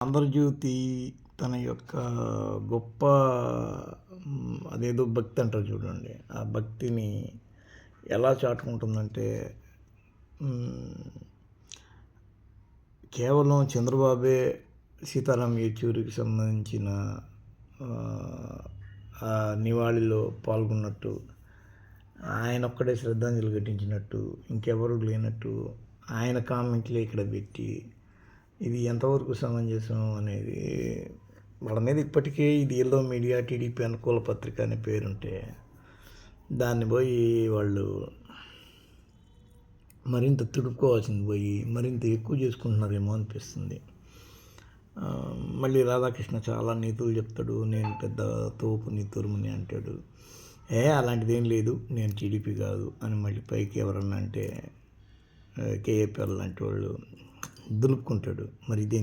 ఆంధ్రజ్యోతి తన యొక్క గొప్ప అదేదో భక్తి అంటారు చూడండి. ఆ భక్తిని ఎలా చాటుకుంటుందంటే కేవలం చంద్రబాబే సీతారాం యేచూరికి సంబంధించిన ఆ, నివాళిలో పాల్గొన్నట్టు ఆయన ఒక్కడే శ్రద్ధాంజలి ఘటించినట్టు ఇంకెవరు లేనట్టు ఆయన కామెంట్లే ఇక్కడ పెట్టి ఇది ఎంతవరకు సమంజసం అనేది వాళ్ళ మీద ఇప్పటికే ఇది ఎల్లో మీడియా టీడీపీ అనుకూల పత్రిక అనే పేరుంటే దాన్ని పోయి వాళ్ళు మరింత తుడుపుకోవాల్సింది పోయి మరింత ఎక్కువ చేసుకుంటున్నారేమో అనిపిస్తుంది. మళ్ళీ రాధాకృష్ణ చాలా నీతులు చెప్తాడు నేను పెద్ద తోపు నీతురుమని అంటాడు. ఏ అలాంటిది ఏం లేదు నేను టీడీపీ కాదు అని మళ్ళీ పైకి ఎవరన్నా అంటే కేఏపీఎల్ లాంటి వాళ్ళు దులుపుకుంటాడు. మరి ఇదేం